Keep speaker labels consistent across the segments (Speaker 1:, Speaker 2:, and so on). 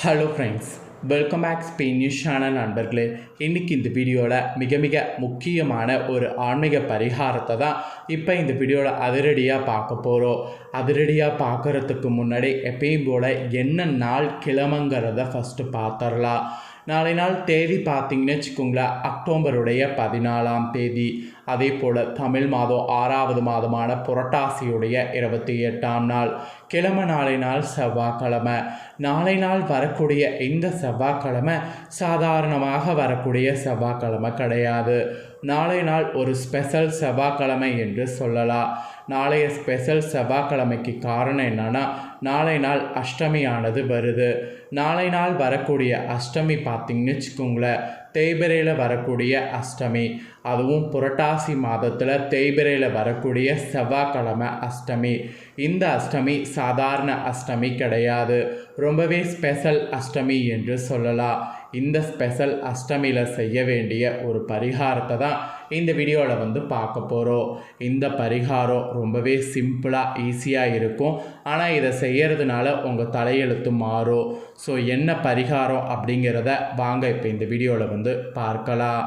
Speaker 1: Hello friends welcome back Spain news channel நண்பர்களே. இன்றைக்கி இந்த வீடியோவில் மிக மிக முக்கியமான ஒரு ஆன்மீக பரிகாரத்தை தான் இப்போ இந்த வீடியோவில் அதிரடியாக பார்க்க போகிறோம் அதிரடியாக பார்க்குறதுக்கு முன்னாடி எப்பயும் போல் என்ன நாள் கிழமைங்கிறத ஃபஸ்ட்டு பார்த்துடலாம். நாளை நாள் தேதி பார்த்தீங்கன்னு வச்சுக்கோங்களேன் அக்டோபருடைய பதினாலாம் தேதி. அதே போல் தமிழ் மாதம் ஆறாவது மாதமான புரட்டாசியுடைய இருபத்தி எட்டாம் நாள். கிழமை நாளை நாள் செவ்வாய்க்கிழமை. நாளை நாள் வரக்கூடிய இந்த செவ்வாய்க்கிழமை சாதாரணமாக வரக்கூடிய செவ்வாய்க்கிழமை கிடையாது. நாளை நாள் ஒரு ஸ்பெஷல் செவ்வாய்க்கிழமை என்று சொல்லலாம். நாளைய ஸ்பெஷல் செவ்வாய்க்கிழமைக்கு காரணம் என்னென்னா நாளை நாள் அஷ்டமியானது வருது. நாளை நாள் வரக்கூடிய அஷ்டமி பார்த்திங்கன்னு வச்சுக்கோங்களேன் தேய்பிரையில் வரக்கூடிய அஷ்டமி. அதுவும் புரட்டாசி மாதத்தில் தேய்பிரையில் வரக்கூடிய செவ்வாய்க்கிழமை அஷ்டமி. இந்த அஷ்டமி சாதாரண அஷ்டமி கிடையாது. ரொம்பவே ஸ்பெஷல் அஷ்டமி என்று சொல்லலாம். இந்த ஸ்பெஷல் அஷ்டமியில் செய்ய வேண்டிய ஒரு பரிகாரத்தை தான் இந்த வீடியோவில் வந்து பார்க்க போகிறோம் இந்த பரிகாரம் ரொம்பவே சிம்பிளாக ஈஸியாக இருக்கும். ஆனால் இதை செய்கிறதுனால உங்கள் தலையெழுத்து மாறும். ஸோ என்ன பரிகாரம் அப்படிங்கிறத வாங்க இப்போ இந்த வீடியோவில் வந்து பார்க்கலாம்.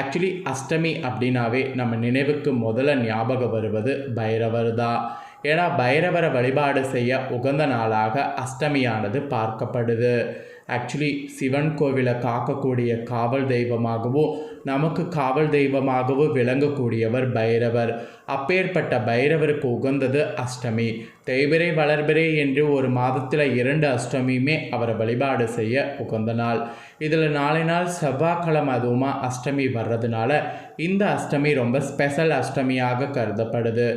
Speaker 1: ஆக்சுவலி அஷ்டமி அப்படின்னாவே நம்ம நினைவுக்கு முதல்ல ஞாபகம் வருவது பைரவர் தான். ஏன்னா பைரவரை வழிபாடு செய்ய உகந்த நாளாக அஷ்டமியானது பார்க்கப்படுது. ஆக்சுவலி சிவன் கோவிலை காக்கக்கூடிய காவல் தெய்வமாகவும் நமக்கு காவல் தெய்வமாகவும் விளங்கக்கூடியவர் பைரவர். அப்பேற்பட்ட பைரவருக்கு உகந்தது அஷ்டமி. தேய்பிரை வளர்பிரை என்று ஒரு மாதத்தில் இரண்டு அஷ்டமியுமே அவரை வழிபாடு செய்ய உகந்த நாள். இதில் நாளை நாள் செவ்வாய்க்கிழமை அதுவுமா அஷ்டமி வர்றதுனால இந்த அஷ்டமி ரொம்ப ஸ்பெஷல் அஷ்டமியாக கருதப்படுது.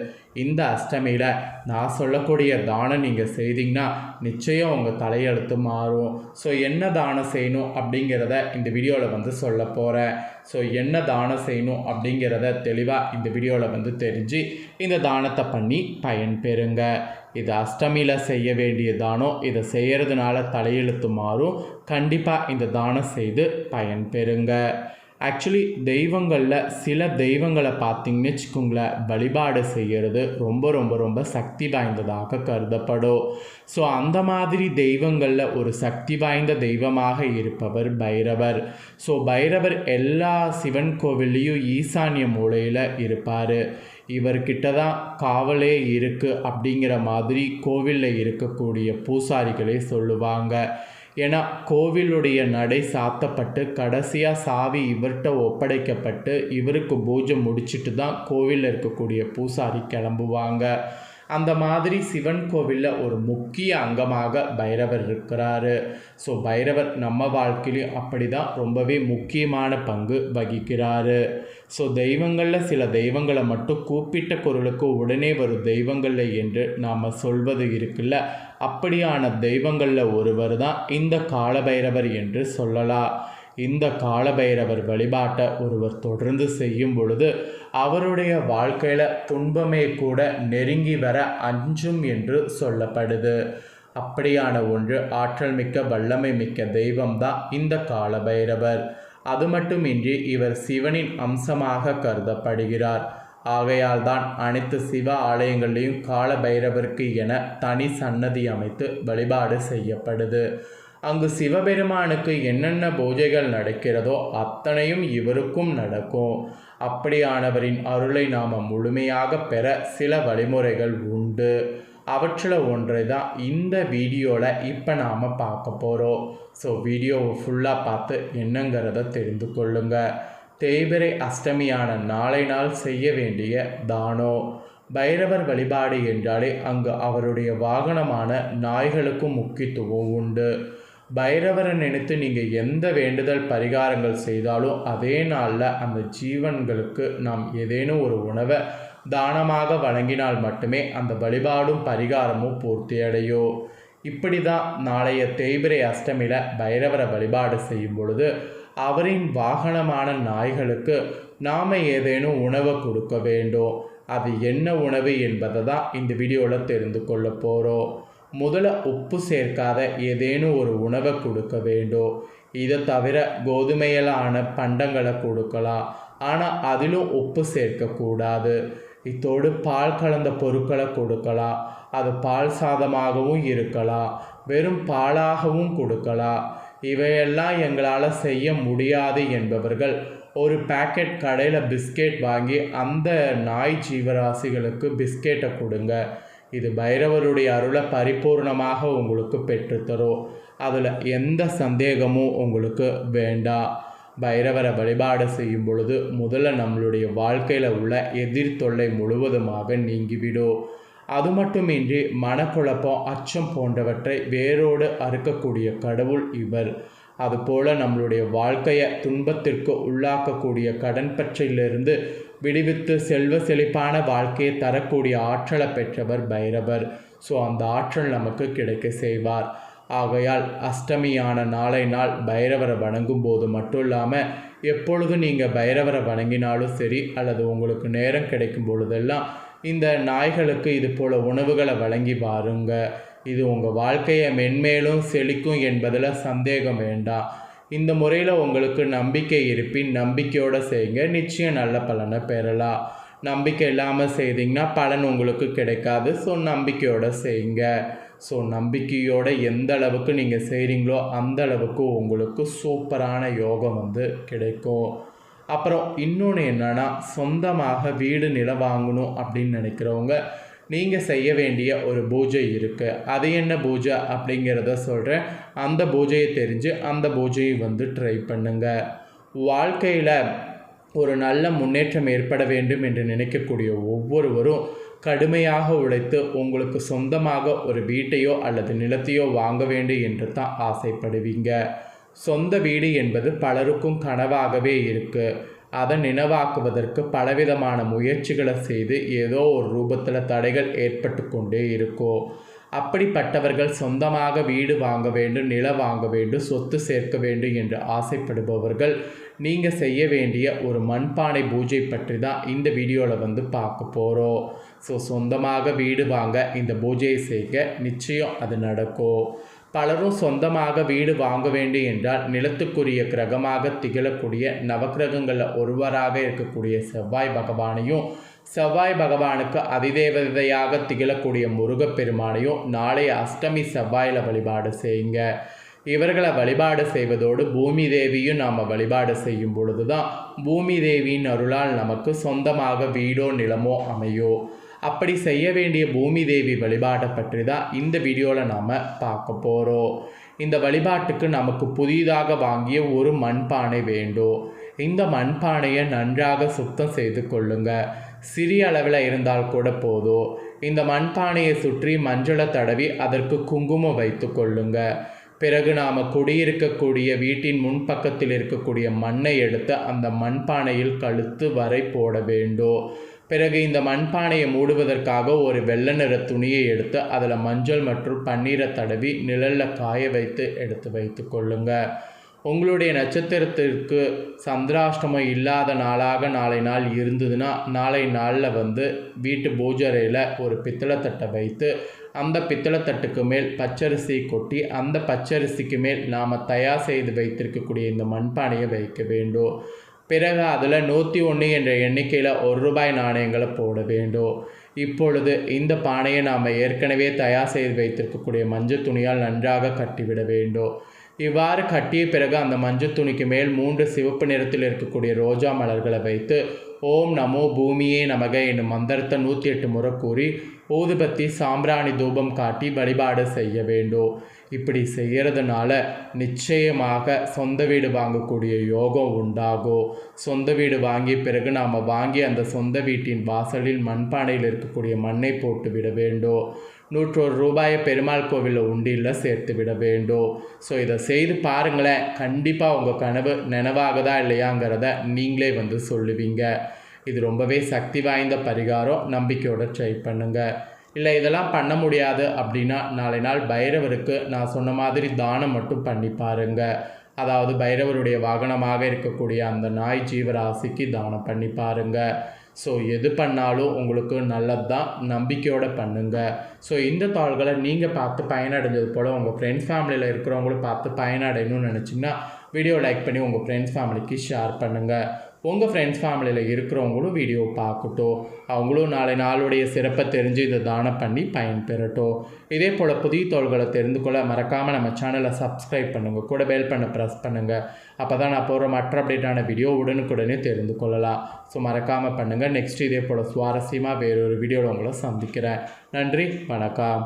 Speaker 1: இந்த அஷ்டமியில் நான் சொல்லக்கூடிய தானம் நீங்கள் செய்தீங்கன்னா நிச்சயம் உங்கள் தலையெழுத்து மாறும். ஸோ என்ன தானம் செய்யணும் அப்படிங்கிறத இந்த வீடியோவில் வந்து சொல்ல போகிறேன் ஸோ ஸோ என்ன தானம் செய்யணும் அப்படிங்கிறத தெளிவாக இந்த வீடியோவில் வந்து தெரிஞ்சு இந்த தானத்தை பண்ணி பயன் பெறுங்க. இது அஷ்டமியில் செய்ய வேண்டிய தானம். இதை செய்கிறதுனால தலையெழுத்து மாறும். கண்டிப்பாக இந்த தானம் செய்து பயன் பெறுங்க. ஆக்சுவலி தெய்வங்களில் சில தெய்வங்களை பார்த்தீங்கன்னு வச்சுக்கோங்களேன் வழிபாடு செய்கிறது ரொம்ப ரொம்ப ரொம்ப சக்தி வாய்ந்ததாக கருதப்படும். ஸோ அந்த மாதிரி தெய்வங்களில் ஒரு சக்தி வாய்ந்த தெய்வமாக இருப்பவர் பைரவர். ஸோ பைரவர் எல்லா சிவன் கோவில்லையும் ஈசானிய மூலையில் இருப்பார். இவர்கிட்ட தான் காவலே இருக்குது அப்படிங்கிற மாதிரி கோவிலில் இருக்கக்கூடிய பூசாரிகளே சொல்லுவாங்க. ஏன்னா கோவிலுடைய நடை சாத்தப்பட்டு கடைசியாக சாவி இவர்கிட்ட ஒப்படைக்கப்பட்டு இவருக்கு பூஜை முடிச்சுட்டு தான் கோவிலில் இருக்கக்கூடிய பூசாரி கிளம்புவாங்க. அந்த மாதிரி சிவன் கோவிலில் ஒரு முக்கிய அங்கமாக பைரவர் இருக்கிறாரு. ஸோ பைரவர் நம்ம வாழ்க்கையிலையும் அப்படி தான் ரொம்பவே முக்கியமான பங்கு வகிக்கிறாரு. ஸோ தெய்வங்களில் சில தெய்வங்களை மட்டும் கூப்பிட்ட குரலுக்கு உடனே வரும் தெய்வங்களில் என்று நாம் சொல்வது இருக்குல்ல. அப்படியான தெய்வங்களில் ஒருவர் தான் இந்த காலபைரவர் என்று சொல்லலாம். இந்த காலபைரவர் வழிபாட்டை ஒருவர் தொடர்ந்து செய்யும் பொழுது அவருடைய வாழ்க்கையில் துன்பமே கூட நெருங்கி வர அஞ்சும் என்று சொல்லப்படுது. அப்படியான ஒன்று ஆற்றல் மிக்க வல்லமை மிக்க தெய்வம் தான் இந்த காலபைரவர். அது மட்டுமின்றி இவர் சிவனின் அம்சமாக கருதப்படுகிறார். ஆகையால் தான் அனைத்து சிவ ஆலயங்களிலும் கால பைரவருக்கு என தனி சன்னதி அமைத்து வழிபாடு செய்யப்படுது. அங்கு சிவபெருமானுக்கு என்னென்ன பூஜைகள் நடக்கிறதோ அத்தனையும் இவருக்கும் நடக்கும். அப்படியானவரின் அருளை நாம் முழுமையாக பெற சில வழிமுறைகள் உண்டு. அவற்றில் ஒன்றை தான் இந்த வீடியோவில் இப்போ நாம் பார்க்க போகிறோம் ஸோ வீடியோவை ஃபுல்லாக பார்த்து என்னங்கிறத தெரிந்து கொள்ளுங்கள் தேய்பிரை அஷ்டமியான நாளை நாள் செய்ய வேண்டிய தானோ. பைரவர் வழிபாடு என்றாலே அங்கு அவருடைய வாகனமான நாய்களுக்கும் முக்கியத்துவம் உண்டு. பைரவரை நினைத்து நீங்கள் எந்த வேண்டுதல் பரிகாரங்கள் செய்தாலும் அதே நாளில் அந்த ஜீவன்களுக்கு நாம் ஏதேனும் ஒரு உணவை தானமாக வழங்கினால் மட்டுமே அந்த வழிபாடும் பரிகாரமும் பூர்த்தியடையும் இப்படி தான் நாளைய தேய்பிரை அஷ்டமியில் பைரவரை வழிபாடு செய்யும் பொழுது அவரின் வாகனமான நாய்களுக்கு நாம் ஏதேனும் உணவை கொடுக்க வேண்டும் அது என்ன உணவு என்பதை தான் இந்த வீடியோவில் தெரிந்து கொள்ள போகிறோம் முதல்ல உப்பு சேர்க்காத ஏதேனும் ஒரு உணவை கொடுக்க வேண்டும் இதை தவிர கோதுமையிலான பண்டங்களை கொடுக்கலாம். ஆனால் அதிலும் உப்பு சேர்க்கக்கூடாது இத்தோடு பால் கலந்த பொருட்களை கொடுக்கலாம் அது பால் சாதமாகவும் இருக்கலாம் வெறும் பாலாகவும் கொடுக்கலாம் இவையெல்லாம் எங்களால் செய்ய முடியாது என்பவர்கள் ஒரு பேக்கெட் கடையில் பிஸ்கெட் வாங்கி அந்த நாய் ஜீவராசிகளுக்கு பிஸ்கெட்டை கொடுங்க. இது பைரவருடைய அருளை பரிபூர்ணமாக உங்களுக்கு பெற்றுத்தரும். அதில் எந்த சந்தேகமும் உங்களுக்கு வேண்டாம் பைரவரை வழிபாடு செய்யும் பொழுது முதல்ல நம்மளுடைய வாழ்க்கையில் உள்ள எதிர் தொல்லை முழுவதுமாக நீங்கிவிடும். அது மட்டுமின்றி மனக்குழப்பம் அச்சம் போன்றவற்றை வேரோடு அறுக்கக்கூடிய கடவுள் இவர். அதுபோல நம்மளுடைய வாழ்க்கையை துன்பத்திற்கு உள்ளாக்கக்கூடிய கடன் பற்றிலிருந்து விடுவித்து செல்வ செழிப்பான வாழ்க்கையை தரக்கூடிய ஆற்றலை பெற்றவர் பைரவர். ஸோ அந்த ஆற்றல் நமக்கு கிடைக்க செய்வார். ஆகையால் அஷ்டமியான நாளை நாள் பைரவரை வணங்கும் போது மட்டும் இல்லாமல் எப்பொழுது நீங்கள் பைரவரை வணங்கினாலும் சரி அல்லது உங்களுக்கு நேரம் கிடைக்கும் பொழுதெல்லாம் இந்த நாய்களுக்கு இது போல் உணவுகளை வழங்கி பாருங்க இது உங்கள் வாழ்க்கையை மென்மேலும் செழிக்கும் என்பதில் சந்தேகம் வேண்டாம் இந்த முறையில் உங்களுக்கு நம்பிக்கை இருப்பின் நம்பிக்கையோடு செய்யுங்க. நிச்சயம் நல்ல பலனை பெறலாம் நம்பிக்கை இல்லாமல் செய்தீங்கன்னா பலன் உங்களுக்கு கிடைக்காது. ஸோ நம்பிக்கையோடு செய்யுங்க. ஸோ நம்பிக்கையோடு எந்த அளவுக்கு நீங்கள் செய்கிறீங்களோ அந்த அளவுக்கு உங்களுக்கு சூப்பரான யோகம் வந்து கிடைக்கும். அப்புறம் இன்னொன்று என்னென்னா சொந்தமாக வீடு நிலம் வாங்கணும் அப்படின்னு நினைக்கிறவங்க நீங்கள் செய்ய வேண்டிய ஒரு பூஜை இருக்குது அது என்ன பூஜை அப்படிங்கிறத சொல்கிறேன் அந்த பூஜையை தெரிஞ்சு அந்த பூஜையை வந்து ட்ரை பண்ணுங்கள் வாழ்க்கையில் ஒரு நல்ல முன்னேற்றம் ஏற்பட வேண்டும் என்று நினைக்கக்கூடிய ஒவ்வொருவரும் கடுமையாக உழைத்து உங்களுக்கு சொந்தமாக ஒரு வீட்டையோ அல்லது நிலத்தையோ வாங்க வேண்டும் என்று தான் ஆசைப்படுவீங்க. சொந்த வீடு என்பது பலருக்கும் கனவாகவே இருக்குது அதை நினைவாக்குவதற்கு பலவிதமான முயற்சிகளை செய்து ஏதோ ஒரு ரூபத்தில் தடைகள் ஏற்பட்டு கொண்டே இருக்கும் அப்படிப்பட்டவர்கள் சொந்தமாக வீடு வாங்க வேண்டும் நிலம் வாங்க வேண்டும் சொத்து சேர்க்க வேண்டும் என்று ஆசைப்படுபவர்கள் நீங்கள் செய்ய வேண்டிய ஒரு மண்பானை பூஜை பற்றி தான் இந்த வீடியோவில் வந்து பார்க்க போகிறோம் ஸோ சொந்தமாக வீடு வாங்க இந்த பூஜையை செய்க நிச்சயம் அது நடக்கும். பலரும் சொந்தமாக வீடு வாங்க வேண்டும் என்றால் நிலத்துக்குரிய கிரகமாக திகழக்கூடிய நவக்கிரகங்களில் ஒருவராக இருக்கக்கூடிய செவ்வாய் பகவானையும் செவ்வாய் பகவானுக்கு அதிதேவதையாக திகழக்கூடிய முருகப்பெருமானையும் நாளை அஷ்டமி செவ்வாயில் வழிபாடு செய்யுங்க. இவர்களை வழிபாடு செய்வதோடு பூமி தேவியும் நாம் வழிபாடு செய்யும் பொழுது தான் பூமி தேவியின் அருளால் நமக்கு சொந்தமாக வீடோ நிலமோ அமையோ அப்படி செய்ய வேண்டிய பூமி தேவி வழிபாட்டை பற்றி தான் இந்த வீடியோவில் நாம் பார்க்க போகிறோம் இந்த வழிபாட்டுக்கு நமக்கு புதிதாக வாங்கிய ஒரு மண்பானை வேண்டும். இந்த மண்பானையை நன்றாக சுத்தம் செய்து கொள்ளுங்க. சிறிய அளவில் இருந்தால் கூட போதும். இந்த மண்பானையை சுற்றி மஞ்சளை தடவி அதற்கு குங்குமம் வைத்து கொள்ளுங்க. பிறகு நாம் குடியிருக்கக்கூடிய வீட்டின் முன்பக்கத்தில் இருக்கக்கூடிய மண்ணை எடுத்து அந்த மண்பானையில் கழுத்து வரை போட வேண்டும். பிறகு இந்த மண்பானையை மூடுவதற்காக ஒரு வெள்ளை நிற துணியை எடுத்து அதில் மஞ்சள் மற்றும் பன்னீரை தடவி நிழலில் காய வைத்து எடுத்து வைத்து கொள்ளுங்க. உங்களுடைய நட்சத்திரத்திற்கு சந்திராஷ்டமம் இல்லாத நாளாக நாளை நாள் இருந்ததுன்னா நாளை நாளில் வந்து வீட்டு பூஜரையில் ஒரு பித்தளை தட்டை வைத்து அந்த பித்தளை தட்டுக்கு மேல் பச்சரிசி கொட்டி அந்த பச்சரிசிக்கு மேல் நாம் தயார் செய்து வைத்திருக்கக்கூடிய இந்த மண்பானையை வைக்க வேண்டும். பிறகு அதில் நூற்றி ஒன்று என்ற எண்ணிக்கையில் ஒரு ரூபாய் நாணயங்களை போட வேண்டும். இப்பொழுது இந்த பானையை நாம் ஏற்கனவே தயார் செய்து வைத்திருக்கக்கூடிய மஞ்சள் துணியால் நன்றாக கட்டிவிட வேண்டும். இவ்வாறு கட்டிய பிறகு அந்த மஞ்சள் துணிக்கு மேல் மூன்று சிவப்பு நிறத்தில் இருக்கக்கூடிய ரோஜா மலர்களை வைத்து ஓம் நமோ பூமியே நமக என்னும் மந்திரத்தை நூற்றி எட்டு முறை கூறி ஊதுபத்தி சாம்பிராணி தூபம் காட்டி வழிபாடு செய்ய வேண்டும் இப்படி செய்கிறதுனால நிச்சயமாக சொந்த வீடு வாங்கக்கூடிய யோகம் உண்டாகும் சொந்த வீடு வாங்கி பிறகு நாம் வாங்கி அந்த சொந்த வீட்டின் வாசலில் மண்பானையில் இருக்கக்கூடிய மண்ணை போட்டு விட வேண்டும் நூற்றொரு ரூபாயை பெருமாள் கோவிலில் உண்டியில் சேர்த்து விட வேண்டும் ஸோ இதை செய்து பாருங்களேன். கண்டிப்பாக உங்கள் கனவு நினைவாகதா இல்லையாங்கிறத நீங்களே வந்து சொல்லுவீங்க. இது ரொம்பவே சக்தி வாய்ந்த பரிகாரம். நம்பிக்கையோட ட்ரை பண்ணுங்கள் இல்லை இதெல்லாம் பண்ண முடியாது அப்படின்னா நாளை நாள் பைரவருக்கு நான் சொன்ன மாதிரி தானம் மட்டும் பண்ணி பாருங்க. அதாவது பைரவருடைய வாகனமாக இருக்கக்கூடிய அந்த நாய் ஜீவராசிக்கு தானம் பண்ணி பாருங்க. ஸோ எது பண்ணாலும் உங்களுக்கு நல்லது தான் நம்பிக்கையோடு பண்ணுங்கள் ஸோ இந்த தாள்களை நீங்கள் பார்த்து பயனடைஞ்சது போல் உங்கள் ஃப்ரெண்ட்ஸ் ஃபேமிலியில் இருக்கிறவங்களும் பார்த்து பயனடையணும்னு நினச்சிங்கன்னா வீடியோ லைக் பண்ணி உங்கள் ஃப்ரெண்ட்ஸ் ஃபேமிலிக்கு ஷேர் பண்ணுங்கள் உங்கள் ஃப்ரெண்ட்ஸ் ஃபேமிலியில் இருக்கிறவங்களும் வீடியோ பார்க்கட்டும். அவங்களும் நாளை நாளுடைய சிறப்பை தெரிஞ்சு இதை தானம் பண்ணி பயன்பெறட்டும். இதே போல் புதிய தோள்களை தெரிந்து கொள்ள மறக்காமல் நம்ம சேனலை சப்ஸ்கிரைப் பண்ணுங்கள் கூட பெல் பண்ண ப்ரெஸ் பண்ணுங்கள் அப்போ தான் நான் போகிற மற்ற அப்டேட்டான வீடியோ உடனுக்குடனே தெரிந்து கொள்ளலாம். ஸோ மறக்காமல் பண்ணுங்கள் நெக்ஸ்ட் இதே போல் சுவாரஸ்யமாக வேறொரு வீடியோவில் உங்களை சந்திக்கிறேன். நன்றி. வணக்கம்.